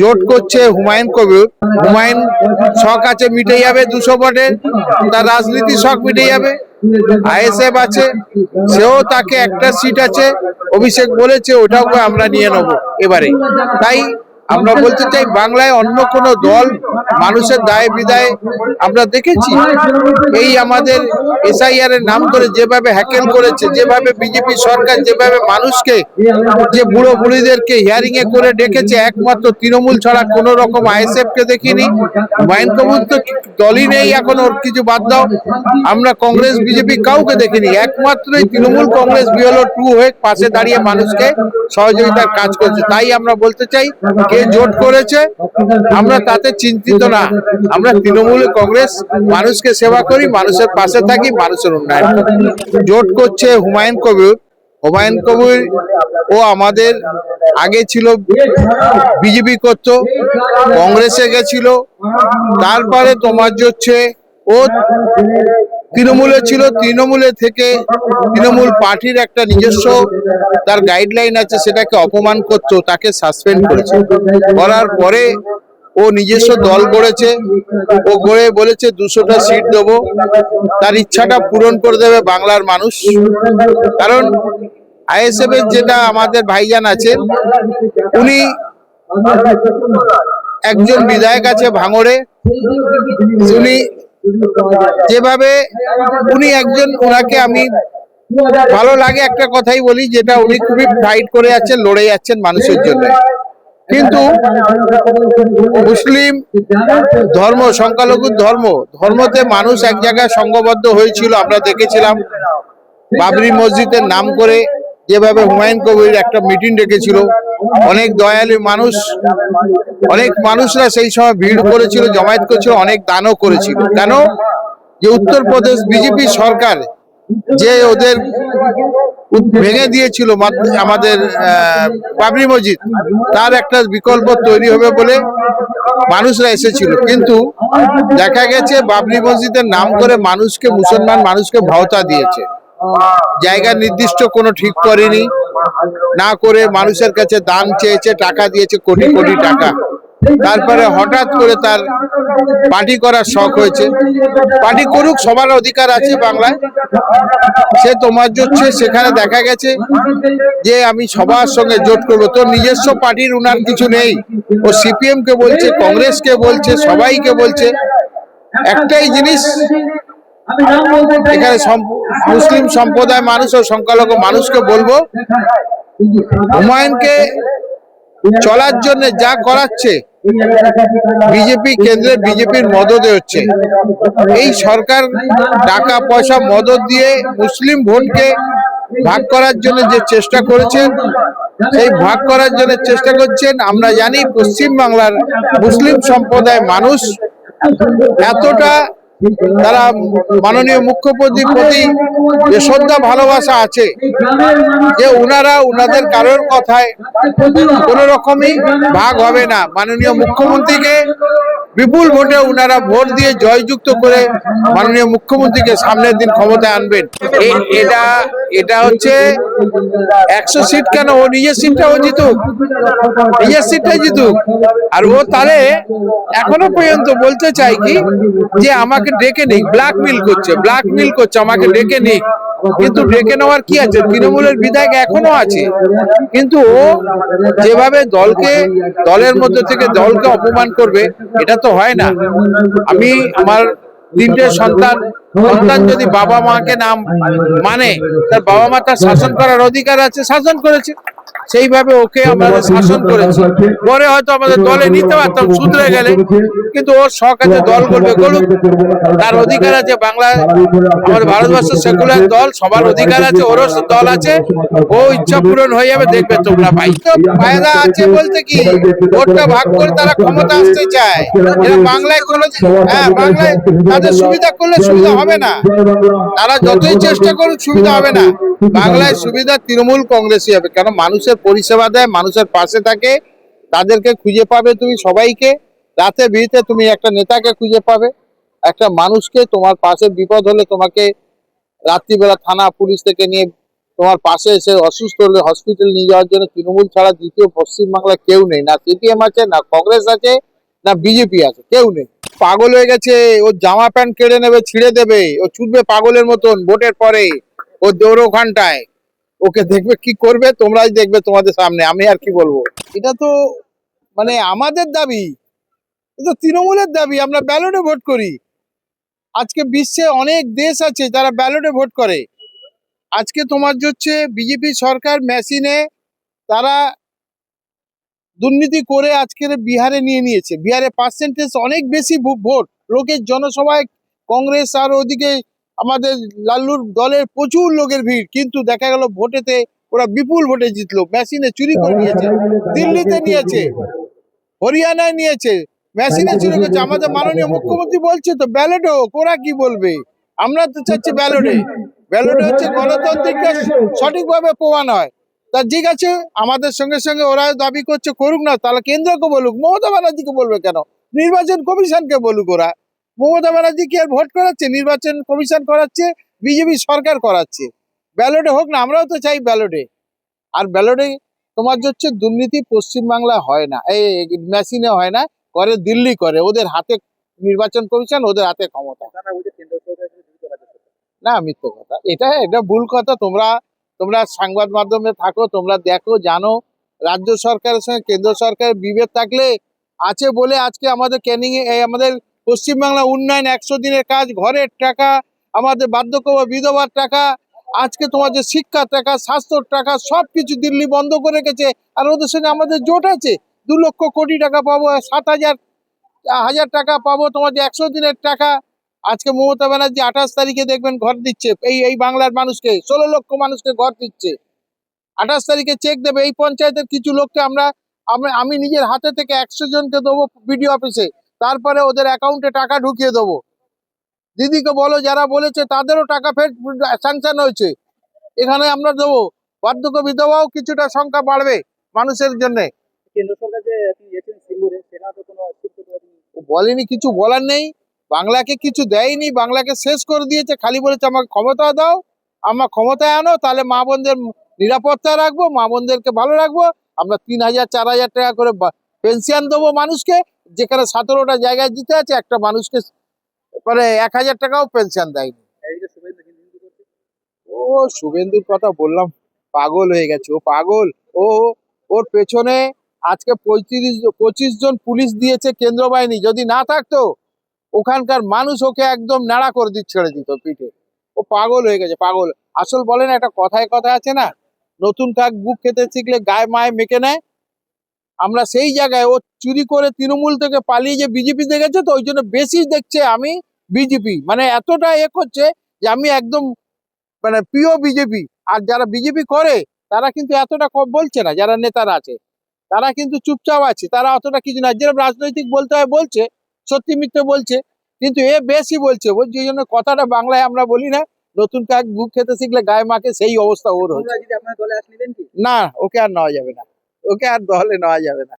জোট করছে হুমায়ুন কবির। হুমায়ুন শখ আছে মিটে যাবে দুশো ভোটে। তার রাজনীতি শখ মিটে যাবে। আইএসএফ আছে, সেও তাকে একটা সিট আছে। অভিষেক বলেছে ওটাও আমরা নিয়ে নেব এবারে। তাই আমরা বলতে চাই বাংলায় অন্য কোন দল মানুষের দায় বিদায় আমরা দেখেছি। এই আমাদের এসআইআর এর নাম করে যেভাবে হ্যাকেল করেছে যেভাবে বিজেপি সরকার যেভাবে মানুষকে যে বুড়ো বুড়িদেরকে হিয়ারিং এ করে ডেকেছে একমাত্র তৃণমূল ছাড়া কোন রকম আইএসএফ কে দেখিনি। মাইন কবুল তো দলই নেই এখন ওর কিছু বাদ দাও। আমরা কংগ্রেস বিজেপি কাউকে দেখিনি একমাত্র তৃণমূল কংগ্রেস বিএলও টু হয়ে পাশে দাঁড়িয়ে মানুষকে সহযোগিতার কাজ করছে। তাই আমরা বলতে চাই কে জোট করেছে, আমরা তাতে চিন্তিত না। আমরা তৃণমূল কংগ্রেস মানুষকে সেবা করি, মানুষের পাশে থাকি, মানুষের উন্নয়ন জোট করছে হুমায়ুন কবির। হুমায়ুন কবির ও আমাদের আগে ছিল বিজেপি করতো, কংগ্রেসে গেছিল। তারপরে তোমার যে হচ্ছে ও তৃণমূলে ছিল, তৃণমূলে থেকে তৃণমূল পার্টির একটা নিজস্ব তার গাইডলাইন আছে, সেটাকে অপমান করতো, তাকে সাসপেন্ড করেছে। করার পরে ও নিজস্ব দল গড়েছে, ও গড়ে বলেছে, দুশোটা সিট দেবো। তার ইচ্ছাটা পূরণ করে দেবে বাংলার মানুষ। কারণ আইএসএফ এর যেটা আমাদের ভাইজান আছে উনি একজন বিধায়ক আছে ভাঙড়ে। উনি যেভাবে উনি একজন ওনাকে আমি ভালো লাগে একটা কথাই বলি, যেটা উনি খুবই ফাইট করে যাচ্ছেন লড়ে যাচ্ছেন মানুষের জন্য। কিন্তু মুসলিম ধর্ম, সংখ্যালঘু ধর্ম, ধর্মতে মানুষ এক জায়গায় সংঘবদ্ধ হয়েছিল, আমরা দেখেছিলাম। বাবরি মসজিদের নাম করে যেভাবে হুমায়ুন কবির একটা মিটিং ডেকেছিল। অনেক দয়ালু মানুষ, অনেক মানুষরা সেই সময় ভিড় করেছিল, জমায়েত করেছিল, অনেক দানও করেছিল। কেন? যে উত্তরপ্রদেশ বিজেপি সরকার যে ওদের ভেঙে দিয়েছিল আমাদের বাবরি মসজিদ, তার একটা বিকল্প তৈরি হবে বলে মানুষরা এসেছিল। কিন্তু দেখা গেছে বাবরি মসজিদের নাম করে মানুষকে, মুসলমান মানুষকে ভাওতা দিয়েছে। জায়গা নির্দিষ্ট কোনো ঠিক করেনি। না করে মানুষের কাছে দান চেয়েছে, টাকা দিয়েছে, কোটি কোটি টাকা। তারপরে হঠাৎ করে তার পার্টি করার শখ হয়েছে। পার্টি করুক, সবার অধিকার আছে বাংলায়। সে তোমার হচ্ছে সেখানে দেখা গেছে যে আমি সবার সঙ্গে জোট করব। তোর নিজস্ব পার্টির উনার কিছু নেই। ও সিপিএম কে বলছে, কংগ্রেসকে বলছে, সবাইকে বলছে। একটাই জিনিস এখানে মুসলিম সম্প্রদায় মানুষ ও সংখ্যালঘু মানুষকে বলব হুমায়ুনকে চলার জন্য যা করাচ্ছে বিজেপি কেন্দ্রে বিজেপির মদতে হচ্ছে। এই সরকার টাকা পয়সা মদত দিয়ে মুসলিম ভোটকে ভাগ করার জন্য যে চেষ্টা করেছেন সেই ভাগ করার জন্য চেষ্টা করছেন। আমরা জানি পশ্চিম বাংলার মুসলিম সম্প্রদায় মানুষ এতটা তারা মাননীয় মুখ্যমন্ত্রীর প্রতি যে শ্রদ্ধা, ভালোবাসা আছে, যে উনারা উনাদের কারোর কথায় কোন রকমই ভাগ হবে না। মাননীয় মুখ্যমন্ত্রীকে বিপুল ভোটে উনারা ভোট দিয়ে জয়যুক্ত করে মাননীয় মুখ্যমন্ত্রীকে সামনের দিন ক্ষমতায় আনবেন। এটা এটা হচ্ছে একশো সিট কেন? ও নিজের ও জিতুক। নিজের সিটটাই জিতুক। আর ও তাহলে এখনও পর্যন্ত বলতে চাই কি, যে আমাকে ডেকে নিক ব্ল্যাকমেল করছে ব্ল্যাকমেল করছে আমাকে ডেকে নিক কিন্তু ডেকে নেওয়ার কি আছে? তৃণমূলের বিধায়ক এখনও আছে। কিন্তু ও যেভাবে দলকে, দলের মধ্যে থেকে দলকে অপমান করবে, এটা তো হয় না। আমি আমার তিনটে সন্তান সন্তান যদি বাবা মাকে নাম মানে তার বাবা মা তার শাসন করার অধিকার আছে, শাসন করেছে। সেইভাবে ওকে আমাদের শাসন করেছে পরে হয়তো আমাদের দলে নিতে পারতাম শুধরে গেলে কিন্তু ওর শখ আছে দল করবে করুক তার অধিকার আছে বাংলা আমাদের ভারতবর্ষ সেকুলার দল সবার অধিকার আছে ওরও দল আছে ও ইচ্ছা পূরণ হয়ে যাবে দেখবে তোমরা ভাই তো ফায়দা আছে বলতে কি ভোটটা ভাগ করে তারা ক্ষমতা আসতে চায় এরা বাংলায় কোনো হ্যাঁ বাংলায় তাদের সুবিধা করলে সুবিধা হবে না তারা যতই চেষ্টা করুক সুবিধা হবে না বাংলায় সুবিধা তৃণমূল কংগ্রেসই হবে। কেন? মানুষের পরিষেবা দেয় মানুষের পাশে থাকে তাদেরকে খুঁজে পাবে তুমি সবাইকে। রাতে বিয়েতে তুমি একটা নেতাকে খুঁজে পাবে একটা মানুষকে তোমার পাশে বিপদ হলে তোমাকে রাত্রিবেলা থানা পুলিশ থেকে নিয়ে তোমার পাশে এসে অসুস্থ হলে হসপিটাল নিয়ে যাওয়ার জন্য তৃণমূল ছাড়া দ্বিতীয় পশ্চিমবাংলায় কেউ নেই। না সিপিএম আছে না কংগ্রেস আছে না বিজেপি আছে কেউ নেই। পাগল হয়ে গেছে ও জামা প্যান্ট কেড়ে নেবে ছিঁড়ে দেবে ও ছুটবে পাগলের মতন ভোটের পরে। ও দৌড় ওখানটায় ওকে দেখবে কি করবে? তোমরাই দেখবে তোমাদের সামনে। আমি আর কি বলব? এটা তো মানে আমাদের দাবি। এটা তৃণমূলের দাবি। আমরা ব্যালটে ভোট করি। আজকে বিশ্বে অনেক দেশ আছে যারা ব্যালটে ভোট করে। আজকে তোমার হচ্ছে বিজেপি সরকার মেশিনে তারা দুর্নীতি করে আজকের বিহারে নিয়ে নিয়েছে। বিহারে পার্সেন্টেজ অনেক বেশি ভোট। লোকের জনসভায় কংগ্রেস আর ওদিকে আমাদের লাল্লুর দলের প্রচুর লোকের ভিড় কিন্তু দেখা গেল ভোটেতে ওরা বিপুল ভোটে জিতলো। মেশিনে চুরি করে নিয়েছে। দিল্লিতে নিয়েছে। হরিয়ানায় নিয়েছে। মেশিনে চুরি করেছে। আমাদের মাননীয় মুখ্যমন্ত্রী বলছে তো ব্যালটে হোক ওরা কি বলবে? আমরা তো চাচ্ছি ব্যালটে ব্যালটে হচ্ছে গণতান্ত্রিকটা সঠিকভাবে প্রমাণ হয় তা ঠিক আছে আমাদের সঙ্গে সঙ্গে ওরা দাবি করছে করুক না তাহলে কেন্দ্রকে বলুক মমতা ব্যানার্জিকে বলবে কেন? নির্বাচন কমিশনকে বলুক ওরা। মমতা ব্যানার্জি কি আর ভোট করাচ্ছে? নির্বাচন কমিশন করাচ্ছে? বিজেপি সরকার করাচ্ছে? ব্যালটে হোক না, আমরাও তো চাই ব্যালটে। আর ব্যালটে তোমার হচ্ছে দুর্নীতি পশ্চিমবাংলা হয় না, এই মেশিনে হয় না, করে দিল্লি করে। ওদের হাতে নির্বাচন কমিশন, ওদের হাতে ক্ষমতা। না, মিথ্যে কথা। এটা এটা ভুল কথা। তোমরা তোমরা সংবাদ মাধ্যমে থাকো, তোমরা দেখো, জানো। রাজ্য সরকারের সঙ্গে কেন্দ্র সরকারের বিভেদ থাকলে আছে বলে আজকে আমাদের ক্যানিং আমাদের পশ্চিমবাংলা উন্নয়ন একশো দিনের কাজ, ঘরের টাকা, আমাদের বার্ধক্য বিধবার টাকা, আজকে তোমাদের শিক্ষার টাকা, স্বাস্থ্যর টাকা সব কিছু দিল্লি বন্ধ করে রেখেছে। আর ওদের সঙ্গে আমাদের জোট আছে। দু লক্ষ কোটি টাকা পাবো, সাত হাজার হাজার টাকা পাবো তোমাদের একশো দিনের টাকা। আজকে মমতা ব্যানার্জি আঠাশ তারিখে দেখবেন ঘর দিচ্ছে, এই এই বাংলার মানুষকে, ষোলো লক্ষ মানুষকে ঘর দিচ্ছে। আঠাশ তারিখে চেক দেবে, এই পঞ্চায়েতের কিছু লোককে আমরা আমি আমি নিজের হাতে থেকে একশো জনকে দেবো বিডিও অফিসে তারপরে ওদের অ্যাকাউন্টে টাকা ঢুকিয়ে দেবো। দিদিকে বলো যারা বলেছে তাদেরও টাকা ফের স্যাংশন হয়েছে। এখানে আমরা দেবো। বার্ধক্য বিধবাও কিছুটা সংখ্যা বাড়বে মানুষের জন্য। বলেনি কিছু বলার নেই। বাংলাকে কিছু দেয়নি বাংলাকে শেষ করে দিয়েছে খালি বলেছে আমাকে ক্ষমতা দাও আমার ক্ষমতায় আনো তাহলে মা বোনদের নিরাপত্তা রাখব মা বোনদেরকে ভালো রাখব। আমরা তিন হাজার চার হাজার টাকা করে পেনশন দেবো মানুষকে যেখানে সতেরোটা জায়গায় দিতে আছে, একটা মানুষকে মানে এক হাজার টাকাও পেনশন দেয়নি। ও, শুভেন্দুর কথা বললাম, পাগল হয়ে গেছে, ও পাগল। ও, ওর পেছনে আজকে পঁয়ত্রিশ, পঁচিশ জন পুলিশ দিয়েছে কেন্দ্র বাহিনী, যদি না থাকতো, ওখানকার মানুষ ওকে একদম নাড়া করে দিচ্ছে ছেড়ে দিত পিঠে। ও পাগল হয়ে গেছে, পাগল। আসল বলেন একটা কথায় কথা আছে না, নতুন কাক বুক খেতে শিখলে গায়ে মায়ে মেকে নেয় আমরা সেই জায়গায় ও চুরি করে তৃণমূল থেকে পালিয়ে যে বিজেপি দেখেছে তো ওই জন্য বেশি দেখছে আমি বিজেপি। মানে এতটা এ করছে যে আমি একদম মানে প্রিয় বিজেপি। আর যারা বিজেপি করে তারা কিন্তু এতটা কম বলছে না যারা নেতারা আছে। তারা কিন্তু চুপচাপ আছে তারা অতটা কিছু না। যেরকম রাজনৈতিক বলতে হয় বলছে সত্যি মিথ্যে বলছে কিন্তু এ বেশি বলছে। বলছে এই জন্য কথাটা বাংলায় আমরা বলি না নতুন কাক বুক খেতে শিখলে গায়ে মাকে সেই অবস্থা ওর হচ্ছে। না ওকে আর নেওয়া যাবে না। ওকে আর দলে নেওয়া যাবে না।